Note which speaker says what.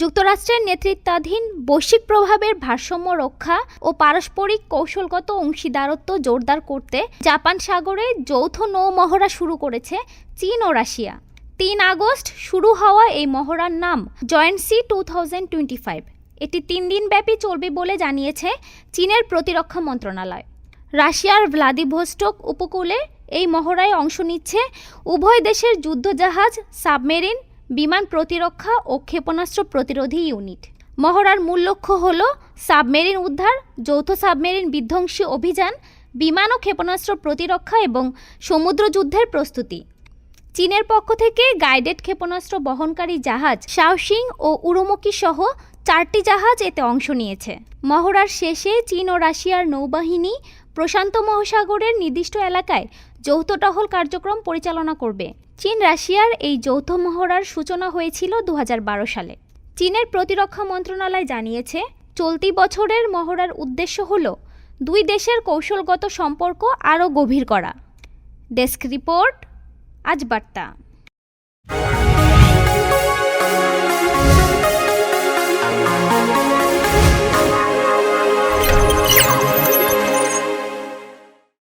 Speaker 1: যুক্তরাষ্ট্রের নেতৃত্বাধীন বৈশ্বিক প্রভাবের ভারসাম্য রক্ষা ও পারস্পরিক কৌশলগত অংশীদারত্ব জোরদার করতে জাপান সাগরে যৌথ নৌমহড়া শুরু করেছে চীন ও রাশিয়া। তিন আগস্ট শুরু হওয়া এই মহড়ার নাম joint C two thousand twenty five. এটি তিন দিনব্যাপী চলবে বলে জানিয়েছে চীনের প্রতিরক্ষা মন্ত্রণালয়। রাশিয়ার ভ্লাদিভস্টক উপকূলে এই মহড়ায় অংশ নিচ্ছে উভয় দেশের যুদ্ধজাহাজ, সাবমেরিন বিমান প্রতিরক্ষা ও ক্ষেপণাস্ত্র প্রতিরোধী ইউনিট। মহড়ার মূল লক্ষ্য হল সাবমেরিন উদ্ধার, যৌথ সাবমেরিন বিধ্বংসী অভিযান, বিমান ও ক্ষেপণাস্ত্র প্রতিরক্ষা এবং সমুদ্র যুদ্ধের প্রস্তুতি। চীনের পক্ষ থেকে গাইডেড ক্ষেপণাস্ত্র বহনকারী জাহাজ শাওশিং ও উরুমুকি সহ চারটি জাহাজ এতে অংশ নিয়েছে। মহড়ার শেষে চীন ও রাশিয়ার নৌবাহিনী প্রশান্ত মহাসাগরের নির্দিষ্ট এলাকায় যৌথ টহল কার্যক্রম পরিচালনা করবে। চীন রাশিয়ার এই যৌথ মহড়ার সূচনা হয়েছিল দু হাজার বারো সালে। চীনের প্রতিরক্ষা মন্ত্রণালয় জানিয়েছে, চলতি বছরের মহড়ার উদ্দেশ্য হল দুই দেশের কৌশলগত সম্পর্ক আরও গভীর করা। ডেস্ক রিপোর্ট, আজ বার্তা।